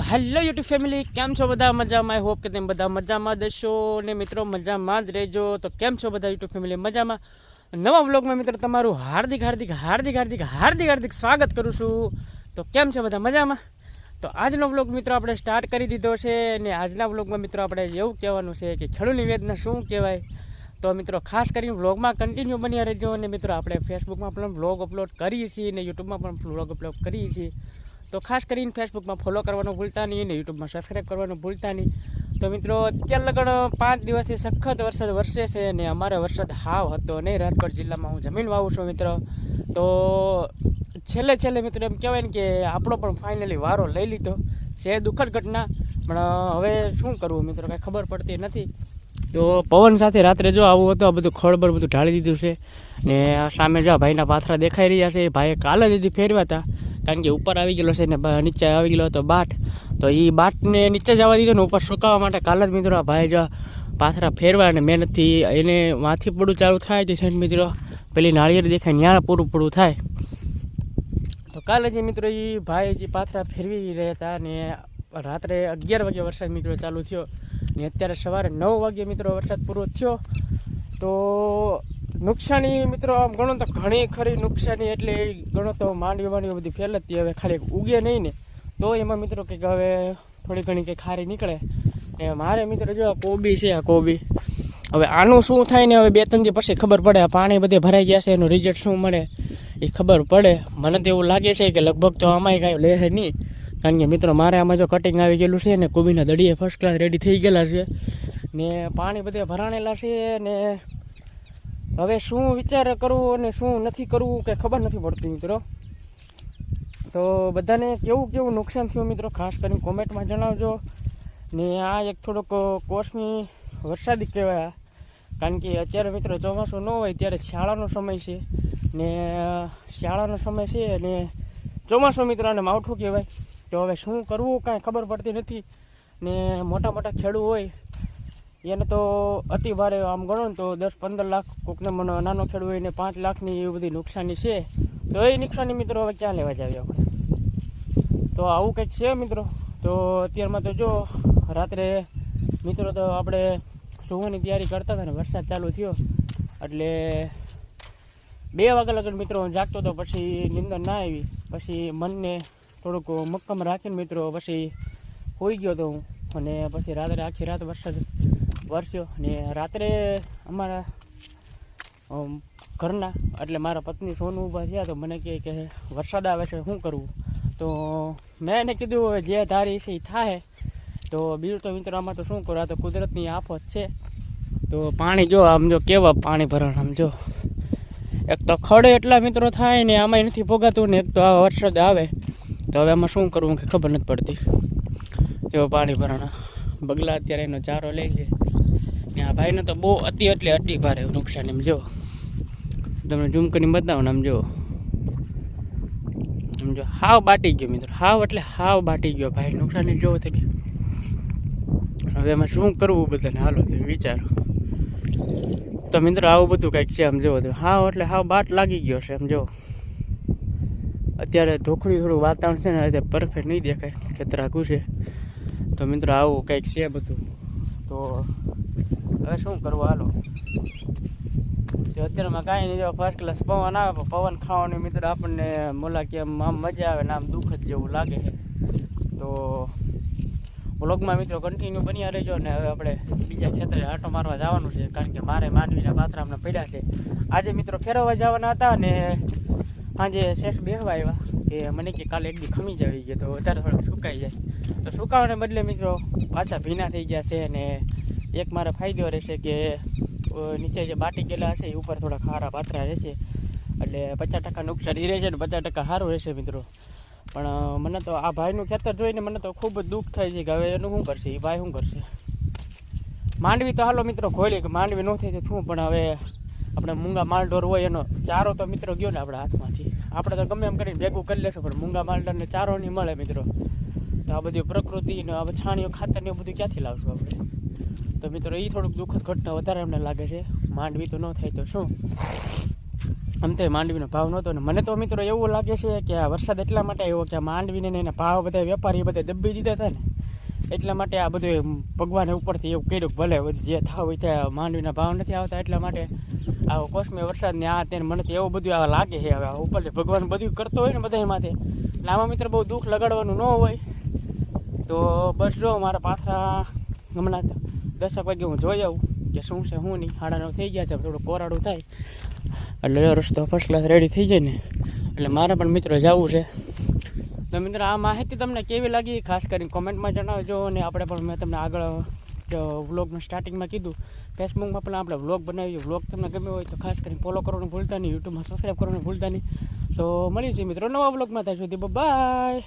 તો hello YouTube family કેમ છો બધા? મજામાં? આઈ હોપ કે તમે બધા મજામાં દેશો ને મિત્રો, મજામાં જ રહેજો. તો કેમ છો બધા યુટ્યુબ ફેમિલી મજામાં? નવા વ્લોગમાં મિત્રો તમારું હાર્દિક હાર્દિક હાર્દિક હાર્દિક હાર્દિક હાર્દિક સ્વાગત કરું છું. તો કેમ છે બધા? મજામાં? તો આજનો વ્લોગ મિત્રો આપણે સ્ટાર્ટ કરી દીધો છે ને આજના વ્લોગમાં મિત્રો આપણે એવું કહેવાનું છે કે ખેડૂત વેદના શું કહેવાય? તો મિત્રો, ખાસ કરીને વ્લોગમાં કન્ટિન્યુ બન્યા રહેજો. અને મિત્રો, આપણે ફેસબુકમાં પણ વ્લોગ અપલોડ કરીએ છીએ અને યુટ્યુબમાં પણ વ્લોગ અપલોડ કરીએ છીએ. તો ખાસ કરીને ફેસબુકમાં ફોલો કરવાનું ભૂલતા નહીં અને યુટ્યુબમાં સબસ્ક્રાઈબ કરવાનું ભૂલતા નહીં. તો મિત્રો, અત્યાર લગણ પાંચ દિવસથી સખત વરસાદ વરસે છે અને અમારે વરસાદ હાવ હતો નહીં. રાજકોટ જિલ્લામાં હું જમીન વાવું છું મિત્રો. તો છેલ્લે છેલ્લે મિત્રો એમ કહેવાય ને કે આપણો પણ ફાઇનલી વારો લઈ લીધો. છે દુઃખદ ઘટના, પણ હવે શું કરવું મિત્રો? કાંઈ ખબર પડતી નથી. તો પવન સાથે રાત્રે જો આવું હતું, આ બધું ખળબળ બધું ઢાળી દીધું છે. ને સામે જો ભાઈના પાથરા દેખાઈ રહ્યા છે. ભાઈએ કાલે જ હજી ફેરવ્યા હતા. કારણ કે ઉપર આવી ગયેલો છે ને નીચે આવી ગયેલો હતો બાટ. તો એ બાટને નીચે જવા દીધો ને ઉપર સુકાવવા માટે કાલે જ મિત્રો ભાઈ જો પાથરા ફેરવા અને મહેનતથી એને માથી પડું ચાલુ થાય છે છે મિત્રો. પેલી નાળિયેર દેખાય ન્યાળ પૂરું પૂરું થાય. તો કાલે જે મિત્રો એ ભાઈ જે પાથરા ફેરવી રહ્યા હતા ને રાત્રે અગિયાર વાગે વરસાદ મિત્રો ચાલુ થયો ને અત્યારે સવારે નવ વાગે મિત્રો વરસાદ પૂરો થયો. તો નુકસાની મિત્રો, આમ ગણો તો ઘણી ખરી નુકસાની એટલે ગણો તો માંડવી માંડવી બધી ફેલતી, હવે ખાલી ઉગે નહીં ને. તો એમાં મિત્રો કંઈક હવે થોડી ઘણી કંઈક ખારી નીકળે. ને મારે મિત્રો જો કોબી છે, આ કોબી. હવે આનું શું થાય ને, હવે બે ત્રણ દી પછી ખબર પડે. પાણી બધે ભરાઈ ગયા છે, એનું રિઝલ્ટ શું મળે એ ખબર પડે. મને તો એવું લાગે છે કે લગભગ તો આમાંય કાંઈ લે છે નહીં. કારણ કે મિત્રો, મારે આમાં જો કટિંગ આવી ગયેલું છે ને, કોબીના દડીએ ફર્સ્ટ ક્લાસ રેડી થઈ ગયેલા છે. ને પાણી બધે ભરાણેલા છે ને હવે શું વિચાર કરવું અને શું નથી કરવું કે ખબર નથી પડતી મિત્રો. તો બધાને કેવું કેવું નુકસાન થયું મિત્રો? ખાસ કરીને કોમેન્ટમાં જણાવજો. ને આ એક થોડોક કોસમી વરસાદી કહેવાય કારણ કે અત્યારે મિત્રો ચોમાસું ન હોય ત્યારે શાળાનો સમય છે. ને શાળાનો સમય છે ને ચોમાસું મિત્રો આને માવઠું કહેવાય. તો હવે શું કરવું કાંઈ ખબર પડતી નથી. ને મોટા મોટા ખેડૂ હોય એને તો અતિ ભારે, આમ ગણો ને તો દસ પંદર લાખ કોકને મને નાનો ખેડૂત એને પાંચ લાખની એવી બધી નુકસાની છે. તો એ નુકસાની મિત્રો હવે ક્યાં લેવા જાવી આપણે? તો આવું કંઈક છે મિત્રો. તો અત્યારમાં તો જો રાત્રે મિત્રો તો આપણે સુવાની તૈયારી કરતા હતા ને, વરસાદ ચાલુ થયો. એટલે બે વાગ્યા લગન મિત્રો, હું જાગતો હતો, પછી નિંદર ના આવી. પછી મનને થોડુંક મક્કમ રાખીને મિત્રો, પછી હોઈ ગયો હતો હું. અને પછી રાત્રે આખી રાત વરસાદ વરસ્યો ને રાત્રે અમારા ઘરના, એટલે મારા પત્ની સોનું ઊભા થયા તો મને કહે કે, વરસાદ આવે છે, શું કરવું? તો મેં એને કીધું, હવે જે ધારી છે એ થાય તો બીજું તો મિત્રો આમાં તો શું કરું, આ તો કુદરતની આફત છે. તો પાણી જો આમ જો કેવા પાણી ભરણ, આમ જો. એક તો ખડે એટલા મિત્રો થાય ને આમાં નથી ભોગાતું ને એક તો આ વરસાદ આવે. તો હવે આમાં શું કરવું કે ખબર નથી પડતી. જો પાણી ભરણ. બગલા અત્યારે એનો ચારો લે છે. ને આ ભાઈને તો બહુ અતિ એટલે અતિ ભારે નુકસાન એમ જો. તમને ઝૂમ કરીને બતાવો ને આમ જો. આમ જો, હાવ બાટી ગયો મિત્રો, હાવ એટલે હાવ બાટી ગયો ભાઈ, નુકસાની જોવો તમે. હવે એમાં શું કરવું બધાને? હાલો, તમે વિચારો. તો મિત્રો આવું બધું કંઈક છે આમ જોવો તમે હાવ એટલે હાવ બાટ લાગી ગયો છે એમ જો. અત્યારે ધોખડી થોડું વાતાવરણ છે ને અત્યારે પરફેક્ટ નહીં દેખાય ખેતર આખું છે? તો મિત્રો આવું કંઈક છે બધું. તો હવે શું કરવું હાલો? તો અત્યારમાં કાંઈ નહીં, જો ફર્સ્ટ ક્લાસ પવન આવે પવન ખાવાની મિત્ર આપણને મોલા કે આમ મજા આવે ને આમ દુઃખ જ જેવું લાગે છે. તો બ્લોગમાં મિત્રો કન્ટિન્યુ બન્યા રહેજો ને હવે આપણે બીજા ખેતરે આંટો મારવા જવાનું છે, કારણ કે મારે માંડવીના પાત્રા અમને પડ્યા છે. આજે મિત્રો ફેરવવા જવાના હતા ને સાંજે શેઠ બેહવા આવ્યા કે મને કે કાલે એક ખમી જવી ગયો તો વધારે થોડુંક સુકાઈ જાય. તો સુકાવાને બદલે મિત્રો પાછા ભીના થઈ ગયા છે અને એક મારે ફાયદો રહેશે કે નીચે જે બાટી ગયેલા હશે એ ઉપર થોડા ખારા પાથરા રહેશે. એટલે પચાસ ટકા નુકસાન એ રહેશે ને પચાસ ટકા સારું રહેશે મિત્રો. પણ મને તો આ ભાઈનું ખેતર જોઈને મને તો ખૂબ જ દુઃખ થાય છે કે હવે એનું શું કરશે? એ ભાઈ શું કરશે? માંડવી તો હાલો મિત્રો ખોલી, કે માંડવી ન થઈ તો શું? પણ હવે આપણે મૂંગા માલઢોર હોય એનો ચારો તો મિત્રો ગયો ને આપણા હાથમાંથી. આપણે તો ગમે એમ કરીને ભેગું કરી લેશું, પણ મૂંગા માલઢોરને ચારો નહીં મળે મિત્રો. તો આ બધી પ્રકૃતિ ને આ છાણીઓ ખાતર ને બધું ક્યાંથી લાવશું આપણે? તો મિત્રો એ થોડુંક દુઃખદ ઘટના વધારે અમને લાગે છે. માંડવી તો ન થાય તો શું? આમ માંડવીનો ભાવ નહોતો ને મને તો મિત્રો એવું લાગે છે કે આ વરસાદ એટલા માટે આવ્યો કે માંડવીને એના ભાવ બધા વેપારી બધા દબી દીધા હતા ને. એટલા માટે આ બધું ભગવાને ઉપરથી એવું કર્યું ભલે જે થાવ હોય ત્યાં માંડવીના ભાવ નથી આવતા એટલા માટે આવો કોસમે વરસાદને આ તેને મને તો એવું બધું લાગે છે. હવે ઉપર ભગવાન બધું કરતો હોય ને બધા માથે એટલે આમાં મિત્રો બહુ દુઃખ લગાડવાનું ન હોય. તો બસ જો મારા પાછા હમણાં દસક વાગે હું જોઈ આવું કે શું છે, શું નહીં. હાડા નવ થઈ ગયા છે થોડું કોરાડું થાય. એટલે રસ્તો ફર્સ્ટ ક્લાસ રેડી થઈ જાય ને. એટલે મારે પણ મિત્રો જવું છે. તો મિત્રો, આ માહિતી તમને કેવી લાગી? ખાસ કરીને કોમેન્ટમાં જણાવજો અને આપણે પણ મેં તમને આગળ વ્લોગમાં સ્ટાર્ટિંગમાં કીધું. ફેસબુકમાં પણ આપણે વ્લોગ બનાવીએ વ્લોગ તમને ગમે હોય તો ખાસ કરીને ફોલો કરવાનું ભૂલતા નહીં. યુટ્યુબમાં સબસ્ક્રાઈબ કરવાનું ભૂલતા નહીં. તો મળીશું મિત્રો નવા વ્લોગમાં ત્યાં સુધી બાય